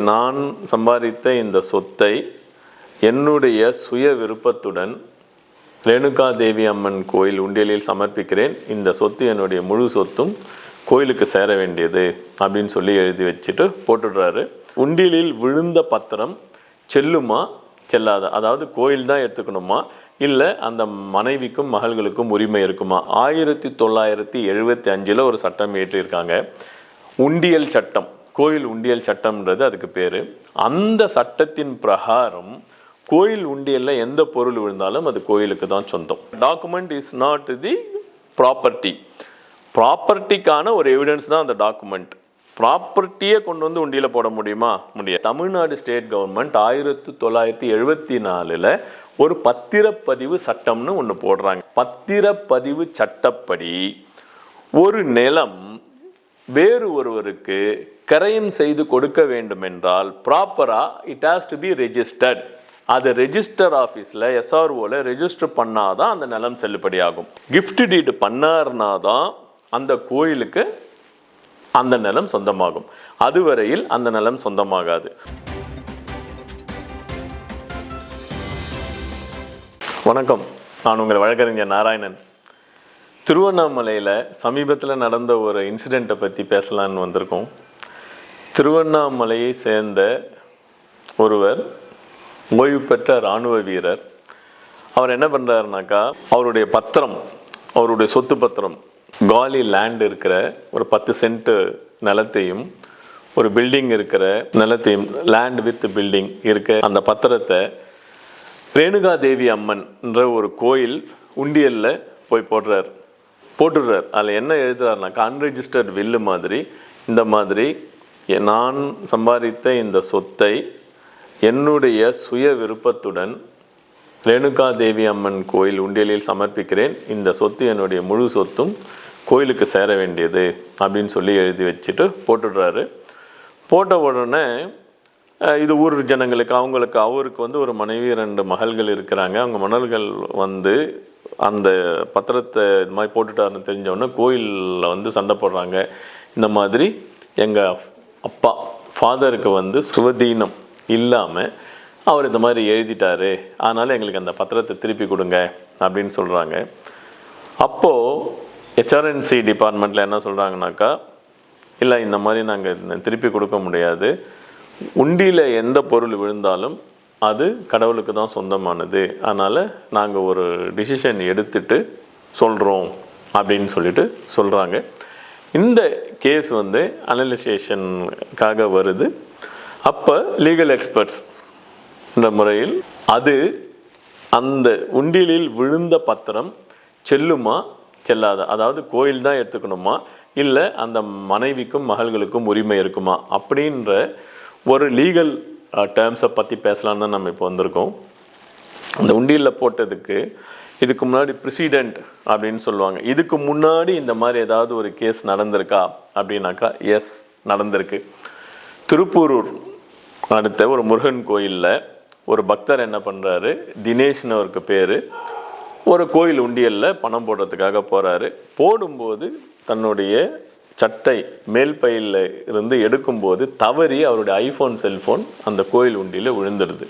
நான் சம்பாதித்த இந்த சொத்தை என்னுடைய சுய விருப்பத்துடன் ரேணுகா தேவி அம்மன் கோயில் உண்டியலில் சமர்ப்பிக்கிறேன். இந்த சொத்து என்னுடைய முழு சொத்தும் கோயிலுக்கு சேர வேண்டியது அப்படின்னு சொல்லி எழுதி வச்சுட்டு போட்டுடுறாரு. உண்டியலில் விழுந்த பத்திரம் செல்லுமா? செல்லாத? அதாவது கோயில் தான் எடுத்துக்கணுமா? இல்லை அந்த மனைவிக்கும் மகள்களுக்கும் உரிமை இருக்குமா? ஆயிரத்தி தொள்ளாயிரத்தி எழுபத்தி அஞ்சில் ஒரு சட்டம் இயற்றியிருக்காங்க. உண்டியல் சட்டம். கோயில் உண்டியல் சட்டம்ன்றது அதுக்கு பேர். அந்த சட்டத்தின் பிரகாரம் கோயில் உண்டியலில் எந்த பொருள் விழுந்தாலும் அது கோயிலுக்கு தான் சொந்தம். Document is not the property ப்ராப்பர்ட்டிக்கான ஒரு எவிடன்ஸ் தான் அந்த டாக்குமெண்ட் ப்ராப்பர்ட்டியை கொண்டு வந்து உண்டியில் போட முடியுமா? முடியாது. தமிழ்நாடு ஸ்டேட் கவர்மெண்ட் ஆயிரத்தி தொள்ளாயிரத்தி எழுபத்தி நாலில் ஒரு பத்திரப்பதிவு சட்டம்னு ஒன்று போடுறாங்க. பத்திரப்பதிவு சட்டப்படி ஒரு நிலம் வேறு ஒருவருக்கு கரையம் செய்து கொடுக்க வேண்டும் என்றால் it has to be registered அது ரெஜிஸ்டர் ஆஃபீஸில் எஸ்ஆர்ஓவில் ரெஜிஸ்டர் பண்ணால் தான் அந்த நிலம் செல்லுபடியாகும். கிஃப்ட் டீடு பண்ணார்னா தான் அந்த கோயிலுக்கு அந்த நிலம் சொந்தமாகும். அதுவரையில் அந்த நிலம் சொந்தமாகாது. வணக்கம். நான் உங்கள் வழக்கறிஞர் நாராயணன். திருவண்ணாமலையில் சமீபத்தில் நடந்த ஒரு இன்சிடெண்ட்டை பற்றி பேசலான்னு வந்திருக்கோம். திருவண்ணாமலையை சேர்ந்த ஒருவர் ஓய்வு பெற்ற இராணுவ வீரர். அவர் என்ன பண்ணுறாருனாக்கா அவருடைய பத்திரம் அவருடைய சொத்து பத்திரம் காலி லேண்ட் இருக்கிற ஒரு பத்து சென்ட்டு நிலத்தையும் ஒரு பில்டிங் இருக்கிற நிலத்தையும் லேண்ட் வித் பில்டிங் இருக்க அந்த பத்திரத்தை ரேணுகா தேவி அம்மன்ன்ற ஒரு கோயில் உண்டியலில் போய் போடுறார். போட்டுடுறார். அதில் என்ன எழுதுறாருனாக்கா அன்ரெஜிஸ்டர்ட் வில்லு மாதிரி இந்த மாதிரி எ- நான் சம்பாதித்த இந்த சொத்தை என்னுடைய சுய விருப்பத்துடன் ரேணுகா தேவி அம்மன் கோயில் உண்டியலில் சமர்ப்பிக்கிறேன். இந்த சொத்து என்னுடைய முழு சொத்தும் கோயிலுக்கு சேர வேண்டியது அப்படின்னு சொல்லி எழுதி வச்சுட்டு போட்டுடுறாரு. போட்ட உடனே இது ஊர் ஜனங்களுக்கு அவங்களுக்கு அவருக்கு வந்து ஒரு மனைவி ரெண்டு மகள்கள் இருக்கிறாங்க. அவங்க மணல்கள் வந்து அந்த பத்திரத்தை இது மாதிரி போட்டுட்டாருன்னு தெரிஞ்சவொடனே கோயிலில் வந்து சண்டை போடுறாங்க. இந்த மாதிரி எங்கள் அப்பா ஃபாதருக்கு வந்து சுவதீனம் இல்லாமல் அவர் இந்த மாதிரி எழுதிட்டாரு. அதனால் எங்களுக்கு அந்த பத்திரத்தை திருப்பி கொடுங்க அப்படின்னு சொல்கிறாங்க அப்போது ஹெச்ஆர்என்சி டிபார்ட்மெண்ட்டில் என்ன சொல்கிறாங்கனாக்கா இல்லை இந்த மாதிரி நாங்கள் திருப்பி கொடுக்க முடியாது. உண்டியில் எந்த பொருள் விழுந்தாலும் அது கடவுளுக்கு தான் சொந்தமானது. அதனால் நாங்கள் ஒரு டிசிஷன் எடுத்துட்டு சொல்கிறோம் அப்படின்னு சொல்லிட்டு சொல்கிறாங்க இந்த கேஸ் வந்து அனலைசேஷனுக்காக வருது. அப்போ லீகல் எக்ஸ்பர்ட்ஸ் என்ற முறையில் அது அந்த உண்டியலில் விழுந்த பத்திரம் செல்லுமா செல்லாத? அதாவது கோயில் தான் எடுத்துக்கணுமா? இல்லை அந்த மனைவிக்கும் மகள்களுக்கும் உரிமை இருக்குமா? அப்படின்ற ஒரு லீகல் டேர்ம்ஸை பற்றி பேசலான்னு தான் நம்ம இப்போ வந்திருக்கோம். அந்த உண்டியலில் போட்டதுக்கு இதுக்கு முன்னாடி ப்ரிசிடென்ட் அப்படின்னு சொல்லுவாங்க. இதுக்கு முன்னாடி இந்த மாதிரி ஏதாவது ஒரு கேஸ் நடந்திருக்கா? அப்படின்னாக்கா எஸ் நடந்திருக்கு. திருப்பூரூர் அடுத்த ஒரு முருகன் கோயிலில் ஒரு பக்தர் என்ன பண்ணுறாரு தினேஷ்னு அவருக்கு பேர். ஒரு கோயில் உண்டியலில் பணம் போடுறதுக்காக போகிறாரு போடும்போது தன்னுடைய சட்டை மேல் பையில் இருந்து எடுக்கும்போது தவறி அவருடைய ஐஃபோன் செல்ஃபோன் அந்த கோயில் உண்டியில் விழுந்துடுது.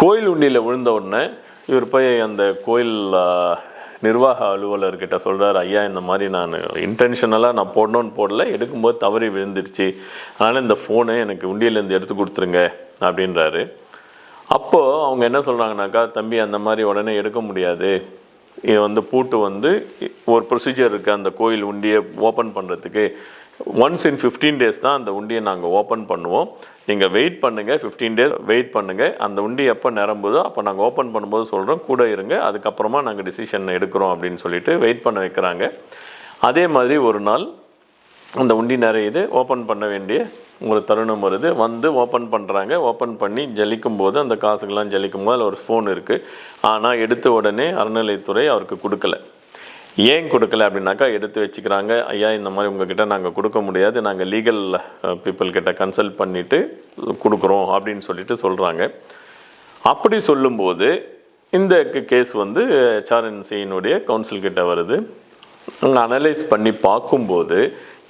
கோயில் உண்டியில் விழுந்த உடனே இவர் போய் அந்த கோயில் நிர்வாக அலுவலர்கிட்ட சொல்கிறார் ஐயா இந்த மாதிரி நான் இன்டென்ஷனலாக நான் போடணும்னு போடல எடுக்கும்போது தவறி விழுந்துருச்சு. அதனால் இந்த ஃபோனை எனக்கு உண்டியிலேருந்து எடுத்து கொடுத்துருங்க அப்படின்றாரு. அப்போது அவங்க என்ன சொல்கிறாங்கனாக்கா தம்பி அந்த மாதிரி உடனே எடுக்க முடியாது. இது வந்து பூட்டு வந்து ஒரு ப்ரொசீஜர் இருக்குது அந்த கோயில் உண்டியை ஓப்பன் பண்ணுறதுக்கு ஒன்ஸ் இன் ஃபிஃப்டீன் டேஸ் தான் அந்த உண்டியை நாங்கள் ஓப்பன் பண்ணுவோம். நீங்கள் வெயிட் பண்ணுங்கள் ஃபிஃப்டீன் டேஸ் வெயிட் பண்ணுங்கள் அந்த உண்டி எப்போ நிரம்புதோ அப்போ நாங்கள் ஓப்பன் பண்ணும்போது சொல்கிறோம் கூட இருங்க. அதுக்கப்புறமா நாங்கள் டிசிஷன் எடுக்கிறோம் அப்படின்னு சொல்லிட்டு வெயிட் பண்ண வைக்கிறாங்க. அதே மாதிரி ஒரு நாள் அந்த உண்டி நிறையுது. ஓப்பன் பண்ண வேண்டிய ஒரு தருணம் வருது. வந்து ஓப்பன் பண்ணுறாங்க ஓப்பன் பண்ணி ஜலிக்கும் போது அந்த காசுக்கெல்லாம் ஜலிக்கும் போது அதில் ஒரு ஃபோன் இருக்குது ஆனால் எடுத்த உடனே அறநிலைத்துறை அவருக்கு கொடுக்கல. ஏன் கொடுக்கல அப்படின்னாக்கா எடுத்து வச்சுக்கிறாங்க. ஐயா இந்த மாதிரி உங்ககிட்ட நாங்கள் கொடுக்க முடியாது. நாங்கள் லீகல் பீப்புள் கிட்ட கன்சல்ட் பண்ணிவிட்டு கொடுக்குறோம் அப்படின்னு சொல்லிட்டு சொல்கிறாங்க அப்படி சொல்லும்போது இந்த கேஸ் வந்து ஹெச்ஆர்என்சியினுடைய கவுன்சில் கிட்ட வருது. நாங்கள் அனலைஸ் பண்ணி பார்க்கும்போது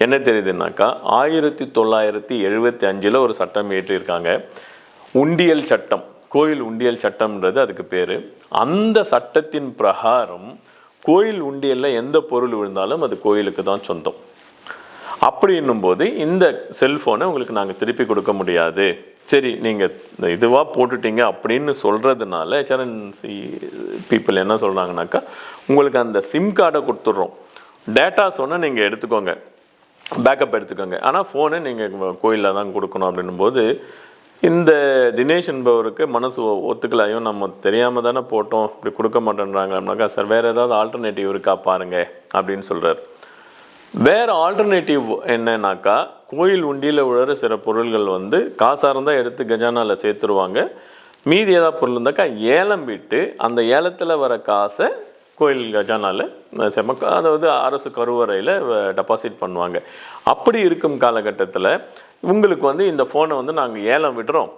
என்ன தெரியுதுன்னாக்கா ஆயிரத்தி தொள்ளாயிரத்தி எழுபத்தி அஞ்சில் ஒரு சட்டம் இயற்றியிருக்காங்க. உண்டியல் சட்டம் கோயில் உண்டியல் சட்டம்ன்றது அதுக்கு பேர். அந்த சட்டத்தின் பிரகாரம் கோயில் உண்டியலில் எந்த பொருள் விழுந்தாலும் அது கோயிலுக்கு தான் சொந்தம். அப்படி போது இந்த செல்ஃபோனை உங்களுக்கு நாங்கள் திருப்பி கொடுக்க முடியாது. சரி நீங்கள் இதுவாக போட்டுட்டீங்க அப்படின்னு சொல்கிறதுனால ஹெச்ஆர்என்சி பீப்புள் என்ன சொல்கிறாங்கனாக்கா உங்களுக்கு அந்த சிம் கார்டை கொடுத்துட்றோம். டேட்டா சொன்னால் நீங்கள் எடுத்துக்கோங்க. பேக்கப் எடுத்துக்கோங்க. ஆனால் ஃபோனை நீங்கள் கோயிலில் தான் கொடுக்கணும் அப்படின்னும் போது இந்த தினேஷ் என்பவருக்கு மனசு ஒ- ஒத்துக்கலையோ நம்ம தெரியாமல் தானே போட்டோம். இப்படி கொடுக்க மாட்டேன்றாங்கன்னாக்கா சார் வேறு ஏதாவது ஆல்டர்னேட்டிவ் இருக்கா பாருங்க அப்படின்னு சொல்கிறார் வேறு ஆல்டர்னேட்டிவ் என்னன்னாக்கா கோயில் உண்டியில் உழற சில பொருள்கள் வந்து காசாக இருந்தால் எடுத்து கஜானாவில் சேர்த்துருவாங்க. மீதி ஏதாவது பொருள் இருந்தாக்கா ஏலம் விட்டு அந்த ஏலத்தில் வர காசை கோயில் கஜானாவில் செமக்க அதாவது அரசு கருவறையில் டெபாசிட் பண்ணுவாங்க. அப்படி இருக்கும் காலகட்டத்தில் உங்களுக்கு வந்து இந்த ஃபோனை வந்து நாங்கள் ஏலம் விடுறோம்.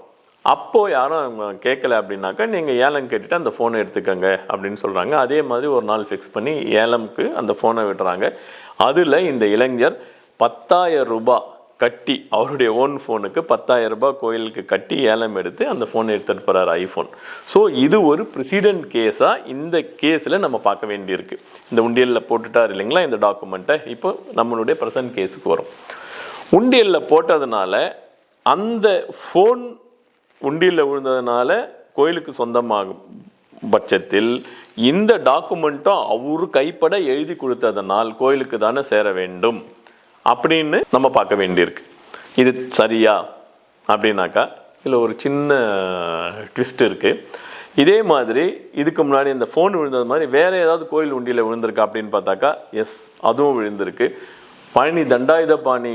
அப்போது யாரும் கேட்கல அப்படின்னாக்கா நீங்கள் ஏலம் கேட்டுட்டு அந்த ஃபோனை எடுத்துக்கோங்க அப்படின்னு சொல்கிறாங்க அதே மாதிரி ஒரு நாள் ஃபிக்ஸ் பண்ணி ஏலம்க்கு அந்த ஃபோனை விடுறாங்க. அதில் இந்த இளைஞர் பத்தாயிரம் ரூபாய் கட்டி அவருடைய ஓன் ஃபோனுக்கு பத்தாயிரம் ரூபாய் கோயிலுக்கு கட்டி ஏலம் எடுத்து அந்த ஃபோனை எடுத்துகிட்டு போகிறார் ஐஃபோன் ஸோ இது ஒரு ப்ரிசிடென்ட் கேஸாக இந்த கேஸில் நம்ம பார்க்க வேண்டியிருக்கு. இந்த உண்டியலில் போட்டுட்டார் இல்லைங்களா இந்த டாக்குமெண்ட்டை இப்போ நம்மளுடைய ப்ரெசன்ட் கேஸுக்கு வரும். உண்டியலில் போட்டதுனால அந்த ஃபோன் உண்டியலில் விழுந்ததுனால கோயிலுக்கு சொந்தமாகும் பட்சத்தில் இந்த டாக்குமெண்ட்டும் அவரு கைப்பட எழுதி கொடுத்ததனால் கோயிலுக்கு தானே சேர வேண்டும்? அப்படின்னு நம்ம பார்க்க வேண்டியிருக்கு. இது சரியா? அப்படின்னாக்கா இதில் ஒரு சின்ன ட்விஸ்ட் இருக்குது இதே மாதிரி இதுக்கு முன்னாடி இந்த ஃபோன் விழுந்தது மாதிரி வேறு ஏதாவது கோயில் உண்டியில் விழுந்திருக்கா அப்படின்னு பார்த்தாக்கா எஸ் அதுவும் விழுந்திருக்கு. பழனி தண்டாயுதபாணி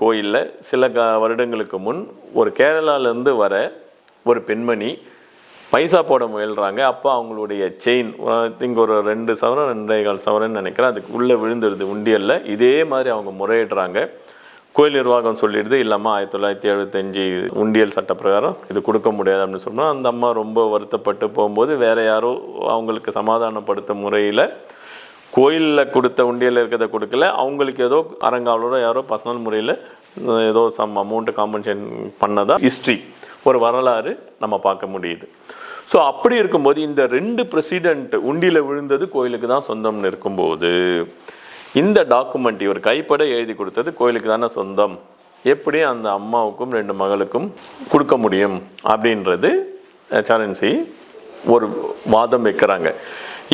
கோயிலில் சில க வருடங்களுக்கு முன் ஒரு கேரளாலேருந்து வர ஒரு பெண்மணி பைசா போட முயல்கிறாங்க அப்போ அவங்களுடைய செயின் திங்க் ஒரு ரெண்டு சவரம் ரெண்டே கால் சவரன் நினைக்கிறேன். அதுக்கு உள்ளே விழுந்துடுது உண்டியலில். இதே மாதிரி அவங்க முறையிடுறாங்க. கோயில் நிர்வாகம் சொல்லிடுது இல்லாமல் ஆயிரத்தி தொள்ளாயிரத்தி எழுபத்தஞ்சி உண்டியல் சட்ட பிரகாரம் இது கொடுக்க முடியாது அப்படின்னு சொன்னால் அந்த அம்மா ரொம்ப வருத்தப்பட்டு போகும்போது வேறு யாரோ அவங்களுக்கு சமாதானப்படுத்த முறையில் கோயிலில் கொடுத்த உண்டியலில் இருக்கிறத கொடுக்கல. அவங்களுக்கு ஏதோ அரங்காவலோட யாரோ பர்சனல் முறையில் ஏதோ சம் அமௌண்ட்டு காம்பன்சேஷன் பண்ணதா? ஹிஸ்ட்ரி ஒரு வரலாறு நம்ம பார்க்க முடியுது. ஸோ அப்படி இருக்கும்போது இந்த ரெண்டு பிரசிடென்ட் உண்டியில் விழுந்தது கோயிலுக்கு தான் சொந்தம்னு இருக்கும்போது இந்த டாக்குமெண்ட் இவர் கைப்பட எழுதி கொடுத்தது கோயிலுக்கு தானே சொந்தம். எப்படி அந்த அம்மாவுக்கும் ரெண்டு மகளுக்கும் கொடுக்க முடியும் அப்படின்றது சேலஞ்சி ஒரு வாதம் வைக்கிறாங்க.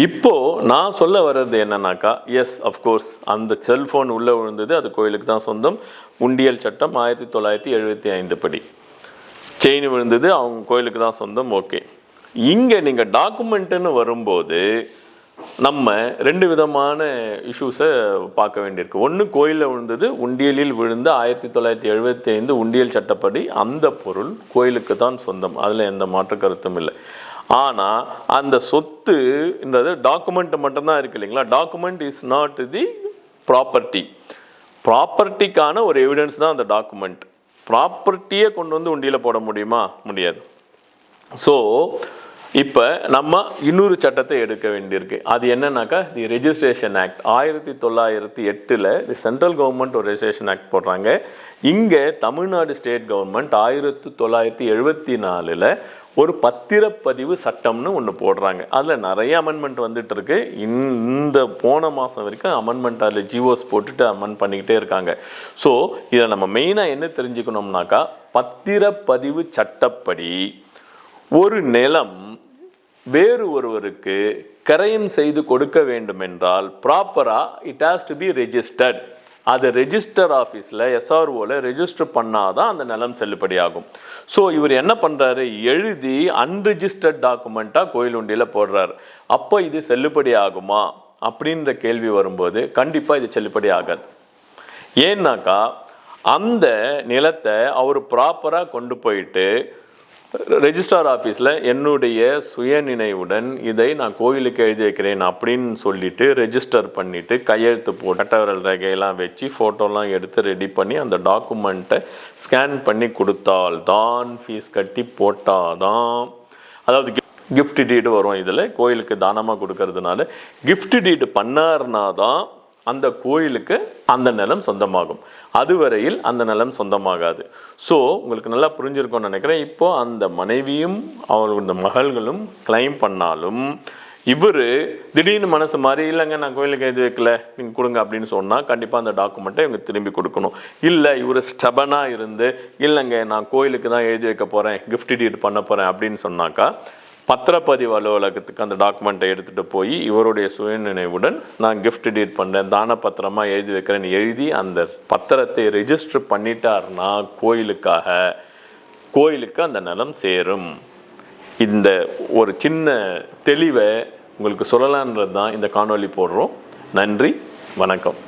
இப்போ நான் சொல்ல வர்றது என்னன்னாக்கா எஸ் அஃப்கோர்ஸ் அந்த செல்ஃபோன் உள்ளே விழுந்தது அது கோயிலுக்கு தான் சொந்தம். உண்டியல் சட்டம் ஆயிரத்தி தொள்ளாயிரத்தி எழுபத்தி ஐந்து படி. செயின் விழுந்தது அவங்க கோயிலுக்கு தான் சொந்தம் ஓகே. இங்கே நீங்கள் டாக்குமெண்ட்டுன்னு வரும்போது நம்ம ரெண்டு விதமான இஷ்யூஸை பார்க்க வேண்டியிருக்கு. ஒன்று கோயிலில் விழுந்தது உண்டியலில் விழுந்து ஆயிரத்தி தொள்ளாயிரத்தி எழுபத்தி ஐந்து உண்டியல் சட்டப்படி அந்த பொருள் கோயிலுக்கு தான் சொந்தம். அதில் எந்த மாற்று கருத்தும் இல்லை. ஆனால் அந்த சொத்துன்றது டாக்குமெண்ட் மட்டும்தான் இருக்கு இல்லைங்களா? Document is not the property ப்ராப்பர்ட்டிக்கான ஒரு எவிடன்ஸ் தான் அந்த டாக்குமெண்ட் ப்ராப்பர்ட்டியை கொண்டு வந்து உண்டியில் போட முடியுமா? முடியாது. ஸோ இப்போ நம்ம இன்னொரு சட்டத்தை எடுக்க வேண்டியிருக்கு. அது என்னன்னாக்கா தி ரெஜிஸ்ட்ரேஷன் ஆக்ட் ஆயிரத்தி தொள்ளாயிரத்தி எட்டில் தி சென்ட்ரல் கவர்மெண்ட் ஒரு ரெஜிஸ்ட்ரேஷன் ஆக்ட் போடுறாங்க. இங்கே தமிழ்நாடு ஸ்டேட் கவர்மெண்ட் ஆயிரத்தி தொள்ளாயிரத்தி எழுபத்தி நாலில் ஒரு பத்திரப்பதிவு சட்டம்னு ஒன்று போடுறாங்க. அதில் நிறைய அமெண்ட்மெண்ட் வந்துட்டு இருக்கு இந்த- போன மாதம் வரைக்கும் அமெண்ட்மெண்ட் அதில் ஜிஓஸ் போட்டுட்டு அமெண்ட் பண்ணிக்கிட்டே இருக்காங்க. ஸோ இதை நம்ம மெயினாக என்ன தெரிஞ்சுக்கணும்னாக்கா பத்திரப்பதிவு சட்டப்படி ஒரு நிலம் வேறு ஒருவருக்கு கரையன் செய்து கொடுக்க வேண்டும் என்றால் ப்ராப்பராக it has to be registered அது ரெஜிஸ்டர் ஆஃபீஸில் எஸ்ஆர்ஓவில் ரெஜிஸ்டர் பண்ணாதான் அந்த நிலம் செல்லுபடியாகும். ஸோ இவர் என்ன பண்ணுறாரு எழுதி அன்ரிஜிஸ்டர்ட் டாக்குமெண்ட்டாக கோயில் உண்டியில் போடுறாரு. அப்போ இது செல்லுபடி ஆகுமா அப்படின்ற கேள்வி வரும்போது கண்டிப்பாக இது செல்லுபடி ஆகாது ஏன்னாக்கா அந்த நிலத்தை அவர் ப்ராப்பராக கொண்டு போயிட்டு ரெஜிஸ்ட்ரார் ஆஃபீஸில் என்னுடைய சுயநினைவுடன் இதை நான் கோயிலுக்கு எழுதி வைக்கிறேன் அப்படின்னு சொல்லிட்டு ரெஜிஸ்டர் பண்ணிவிட்டு கையெழுத்து போட்டு கட்டவிரல் ரேகையெல்லாம் வச்சு ஃபோட்டோலாம் எடுத்து ரெடி பண்ணி அந்த டாக்குமெண்ட்டை ஸ்கேன் பண்ணி கொடுத்தால் தான் ஃபீஸ் கட்டி போட்டாதான். அதாவது கிஃப்ட் டீடு வரும் இதில். கோயிலுக்கு தானமாக கொடுக்கறதுனால கிஃப்ட் டீடு பண்ணாருனா தான் அந்த கோயிலுக்கு அந்த நிலம் சொந்தமாகும். அதுவரையில் அந்த நிலம் சொந்தமாகாது. ஸோ உங்களுக்கு நல்லா புரிஞ்சிருக்கும்னு நினைக்கிறேன். இப்போ அந்த மனைவியும் அவங்களோட இந்த மகள்களும் கிளைம் பண்ணாலும் இவர் திடீர்னு மனசு மாதிரி இல்லைங்க நான் கோயிலுக்கு எழுதி வைக்கல. நீங்கள் கொடுங்க அப்படின்னு சொன்னால் கண்டிப்பாக அந்த டாக்குமெண்ட்டை இவங்க திரும்பி கொடுக்கணும். இல்லை இவர் ஸ்டபனாக இருந்து இல்லைங்க நான் கோயிலுக்கு தான் எழுதி வைக்க போகிறேன் கிஃப்ட் டீட் பண்ண போகிறேன் அப்படின்னு சொன்னாக்கா பத்திரப்பதிவு அலுவலகத்துக்கு அந்த டாக்குமெண்ட்டை எடுத்துகிட்டு போய் இவருடைய சுயநினைவுடன் நான் கிஃப்ட் டீட் பண்ணேன் தான பத்திரமாக எழுதி வைக்கிறேன்னு எழுதி அந்த பத்திரத்தை ரிஜிஸ்டர் பண்ணிட்டாருன்னா கோயிலுக்காக கோயிலுக்கு அந்த நிலம் சேரும். இந்த ஒரு சின்ன தெளிவை உங்களுக்கு சொல்லலான்றது தான் இந்த காணொலி போடுறோம். நன்றி வணக்கம்.